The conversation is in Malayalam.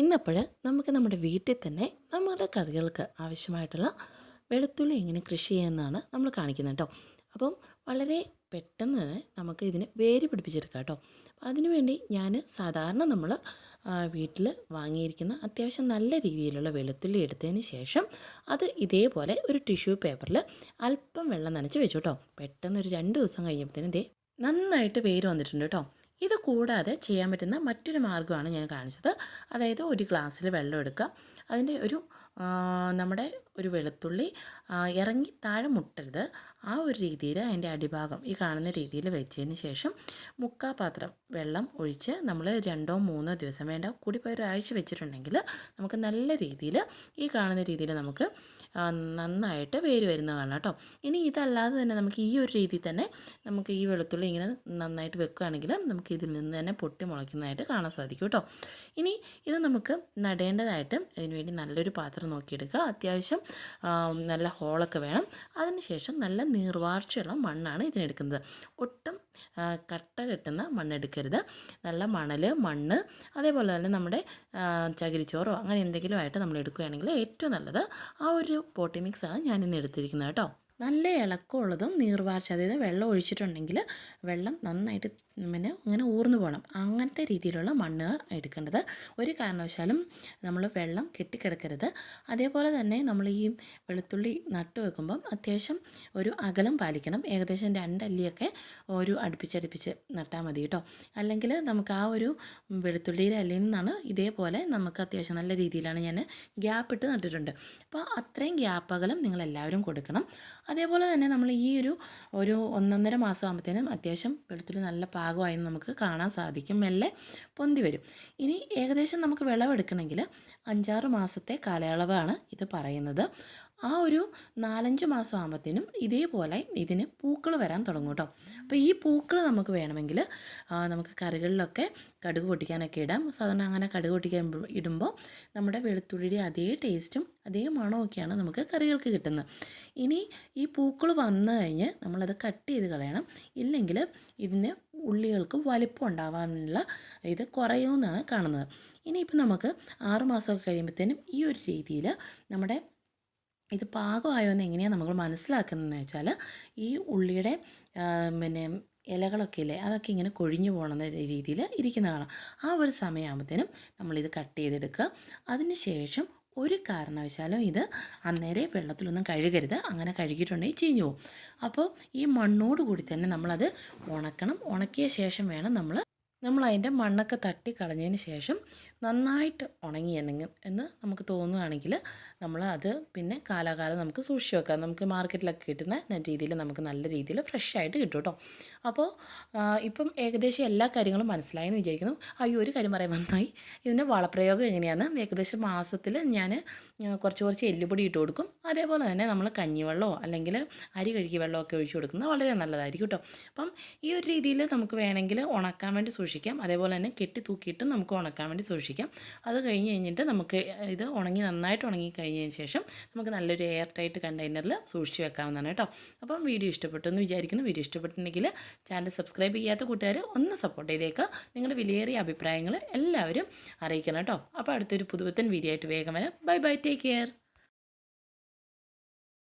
ഇന്നപ്പോൾ നമുക്ക് നമ്മുടെ വീട്ടിൽ തന്നെ നമ്മുടെ കറികൾക്ക് ആവശ്യമായിട്ടുള്ള വെളുത്തുള്ളി എങ്ങനെ കൃഷി ചെയ്യുന്നതാണ് നമ്മൾ കാണിക്കുന്നത് കേട്ടോ. അപ്പം വളരെ പെട്ടെന്ന് തന്നെ നമുക്ക് ഇതിന് വേര് പിടിപ്പിച്ചെടുക്കാം കേട്ടോ. അപ്പോൾ അതിനുവേണ്ടി ഞാൻ സാധാരണ നമ്മൾ വീട്ടിൽ വാങ്ങിയിരിക്കുന്ന അത്യാവശ്യം നല്ല രീതിയിലുള്ള വെളുത്തുള്ളി എടുത്തതിന് ശേഷം അത് ഇതേപോലെ ഒരു ടിഷ്യൂ പേപ്പറിൽ അല്പം വെള്ളം നനച്ച് വെച്ചു കേട്ടോ. പെട്ടെന്ന് ഒരു രണ്ട് ദിവസം കഴിയുമ്പോഴത്തേനും ദേ നന്നായിട്ട് വേര് വന്നിട്ടുണ്ട് കേട്ടോ. ഇത് കൂടാതെ ചെയ്യാൻ പറ്റുന്ന മറ്റൊരു മാർഗമാണ് ഞാൻ കാണിച്ചത്. അതായത് ഒരു ഗ്ലാസ്സിൽ വെള്ളം എടുക്കുക. അതിന്റെ ഒരു നമ്മുടെ ഒരു വെളുത്തുള്ളി ഇറങ്ങി താഴെ മുട്ടരുത്. ആ ഒരു രീതിയിൽ അതിന്റെ അടിഭാഗം ഈ കാണുന്ന രീതിയിൽ വെച്ചതിന് ശേഷം മുക്കാ പാത്രം വെള്ളം ഒഴിച്ച് നമ്മൾ രണ്ടോ മൂന്നോ ദിവസം വേണ്ട കൂടി പോയി ഒരാഴ്ച വെച്ചിട്ടുണ്ടെങ്കിൽ നമുക്ക് നല്ല രീതിയിൽ ഈ കാണുന്ന രീതിയിൽ നമുക്ക് നന്നായിട്ട് വേര് വരുന്നതാണ് കേട്ടോ. ഇനി ഇതല്ലാതെ തന്നെ നമുക്ക് ഈ ഒരു രീതിയിൽ തന്നെ നമുക്ക് ഈ വെളുത്തുള്ളി ഇങ്ങനെ നന്നായിട്ട് വെക്കുകയാണെങ്കിൽ നമുക്ക് ഇതിൽ നിന്ന് തന്നെ പൊട്ടി മുളയ്ക്കുന്നതായിട്ട് കാണാൻ സാധിക്കും കേട്ടോ. ഇനി ഇത് നമുക്ക് നടേണ്ടതായിട്ട് അതിനുവേണ്ടി നല്ലൊരു പാത്രം നോക്കിയെടുക്കുക അത്യാവശ്യം നല്ല ഹോളൊക്കെ വേണം. അതിനുശേഷം നല്ല നീർവാർച്ചയുള്ള മണ്ണാണ് ഇതിനെടുക്കുന്നത്. ഒട്ടും കട്ട കെട്ടുന്ന മണ്ണെടുക്കരുത്. നല്ല മണൽ മണ്ണ് അതേപോലെ തന്നെ നമ്മുടെ ചകിരിച്ചോറോ അങ്ങനെ എന്തെങ്കിലും ആയിട്ട് നമ്മൾ എടുക്കുകയാണെങ്കിൽ ഏറ്റവും നല്ലത് ആ ഒരു പോട്ടി മിക്സാണ് ഇന്ന് എടുത്തിരിക്കുന്നത് കേട്ടോ. നല്ല ഇളക്കമുള്ളതും നീർവാർച്ച അതായത് വെള്ളം ഒഴിച്ചിട്ടുണ്ടെങ്കിൽ വെള്ളം നന്നായിട്ട് പിന്നെ ഇങ്ങനെ ഊർന്നു പോകണം. അങ്ങനത്തെ രീതിയിലുള്ള മണ്ണ് എടുക്കേണ്ടത്. ഒരു കാരണവശാലും നമ്മൾ വെള്ളം കെട്ടിക്കിടക്കരുത്. അതേപോലെ തന്നെ നമ്മൾ ഈ വെളുത്തുള്ളി നട്ടു വെക്കുമ്പം അത്യാവശ്യം ഒരു അകലം പാലിക്കണം. ഏകദേശം രണ്ടല്ലിയൊക്കെ ഒരു അടുപ്പിച്ചടുപ്പിച്ച് നട്ടാൽ മതി കേട്ടോ. അല്ലെങ്കിൽ നമുക്ക് ആ ഒരു വെളുത്തുള്ളിയുടെ അല്ലിൽ നിന്നാണ് ഇതേപോലെ നമുക്ക് അത്യാവശ്യം നല്ല രീതിയിലാണ് ഞാൻ ഗ്യാപ്പ് ഇട്ട് നട്ടിട്ടുണ്ട്. അപ്പോൾ അത്രയും ഗ്യാപ്പ് അകലം നിങ്ങൾ എല്ലാവരും കൊടുക്കണം. അതേപോലെ തന്നെ നമ്മൾ ഈ ഒരു ഒരു ഒന്നൊന്നര മാസം ആകുമ്പോഴത്തേനും അത്യാവശ്യം വെളുത്തുള്ളി നല്ല പാകമായി നമുക്ക് കാണാൻ സാധിക്കും. മെല്ലെ പൊന്തി വരും. ഇനി ഏകദേശം നമുക്ക് വിളവെടുക്കണമെങ്കിൽ അഞ്ചാറ് മാസത്തെ കാലയളവാണ് ഇത് പറയുന്നത്. ആ ഒരു നാലഞ്ച് മാസം ആകുമ്പോഴത്തേനും ഇതേപോലെ ഇതിന് പൂക്കൾ വരാൻ തുടങ്ങും കേട്ടോ അപ്പോൾ ഈ പൂക്കൾ നമുക്ക് വേണമെങ്കിൽ നമുക്ക് കറികളിലൊക്കെ കടുക് പൊട്ടിക്കാനൊക്കെ ഇടാം. സാധാരണ അങ്ങനെ കടുക് പൊട്ടിക്കാൻ ഇടുമ്പോൾ നമ്മുടെ വെളുത്തുള്ളിയുടെ അതേ ടേസ്റ്റും അതേ മണമൊക്കെയാണ് നമുക്ക് കറികൾക്ക് കിട്ടുന്നത്. ഇനി ഈ പൂക്കൾ വന്നു കഴിഞ്ഞ് നമ്മളത് കട്ട് ചെയ്ത് കളയണം. ഇല്ലെങ്കിൽ ഇതിന് ഉള്ളികൾക്ക് വലിപ്പം ഉണ്ടാവാനുള്ള ഇത് കുറയുമെന്നാണ് കാണുന്നത്. ഇനിയിപ്പോൾ നമുക്ക് ആറുമാസമൊക്കെ കഴിയുമ്പോഴത്തേനും ഈ ഒരു രീതിയിൽ നമ്മുടെ ഇത് പാകമായോ എന്ന് എങ്ങനെയാണ് നമ്മൾ മനസ്സിലാക്കുന്നതെന്ന് വെച്ചാൽ ഈ ഉള്ളിയുടെ പിന്നെ ഇലകളൊക്കെ ഇല്ലേ അതൊക്കെ ഇങ്ങനെ കൊഴിഞ്ഞു പോകുന്ന രീതിയിൽ ഇരിക്കുന്ന കാണാം. ആ ഒരു സമയമാകുമ്പോഴത്തേനും നമ്മളിത് കട്ട് ചെയ്തെടുക്കുക. അതിന് ശേഷം ഒരു കാരണവശാലും ഇത് അന്നേരെ വെള്ളത്തിലൊന്നും കഴുകരുത്. അങ്ങനെ കഴുകിയിട്ടുണ്ടെങ്കിൽ ചീഞ്ഞു പോകും. അപ്പോൾ ഈ മണ്ണോട് കൂടി തന്നെ നമ്മളത് ഉണക്കണം. ഉണക്കിയ ശേഷം വേണം നമ്മൾ നമ്മൾ അതിന്റെ മണ്ണൊക്കെ തട്ടി കളഞ്ഞതിന് ശേഷം നന്നായിട്ട് ഉണങ്ങി എന്നെങ്കിൽ എന്ന് നമുക്ക് തോന്നുകയാണെങ്കിൽ നമ്മൾ അത് പിന്നെ കാലാകാലം നമുക്ക് സൂക്ഷിച്ച് വെക്കാം. നമുക്ക് മാർക്കറ്റിലൊക്കെ കിട്ടുന്ന രീതിയിൽ നമുക്ക് നല്ല രീതിയിൽ ഫ്രഷ് ആയിട്ട് കിട്ടും കേട്ടോ അപ്പോൾ ഇപ്പം ഏകദേശം എല്ലാ കാര്യങ്ങളും മനസ്സിലായെന്ന് വിചാരിക്കുന്നു. അയ്യോ ഒരു കാര്യം പറയാൻ നന്നായി ഇതിന്റെ വളപ്രയോഗം എങ്ങനെയാണ്? ഏകദേശം മാസത്തിൽ ഞാൻ കുറച്ച് കുറച്ച് എല്ലുപൊടി ഇട്ട് കൊടുക്കും. അതേപോലെ തന്നെ നമ്മൾ കഞ്ഞിവെള്ളമോ അല്ലെങ്കിൽ അരി കഴുകി വെള്ളമൊക്കെ ഒഴിച്ച് കൊടുക്കുന്നത് വളരെ നല്ലതായിരിക്കും കേട്ടോ അപ്പം ഈ ഒരു രീതിയിൽ നമുക്ക് വേണമെങ്കിൽ ഉണക്കാൻ വേണ്ടി സൂക്ഷിക്കാം. അതേപോലെ തന്നെ കെട്ടി തൂക്കിയിട്ടും നമുക്ക് ഉണക്കാൻ വേണ്ടി സൂക്ഷിക്കാം. അത് കഴിഞ്ഞ് കഴിഞ്ഞിട്ട് നമുക്ക് ഇത് ഉണങ്ങി നന്നായിട്ട് ഉണങ്ങി കഴിഞ്ഞതിന് ശേഷം നമുക്ക് നല്ലൊരു എയർ ടൈറ്റ് കണ്ടെയ്നറിൽ സൂക്ഷിച്ച് വെക്കാവുന്നതാണ് കേട്ടോ. അപ്പം വീഡിയോ ഇഷ്ടപ്പെട്ടു എന്ന് വിചാരിക്കുന്നു. വീഡിയോ ഇഷ്ടപ്പെട്ടിട്ടുണ്ടെങ്കിൽ ചാനൽ സബ്സ്ക്രൈബ് ചെയ്യാത്ത കൂട്ടുകാർ ഒന്ന് സപ്പോർട്ട് ചെയ്തേക്കുക നിങ്ങളുടെ വിലയേറിയ അഭിപ്രായങ്ങൾ എല്ലാവരും അറിയിക്കണം കേട്ടോ. അപ്പോൾ അടുത്തൊരു പുതുവത്തൻ വീഡിയോ ആയിട്ട് വേഗം വരാം. Bye bye. Take care.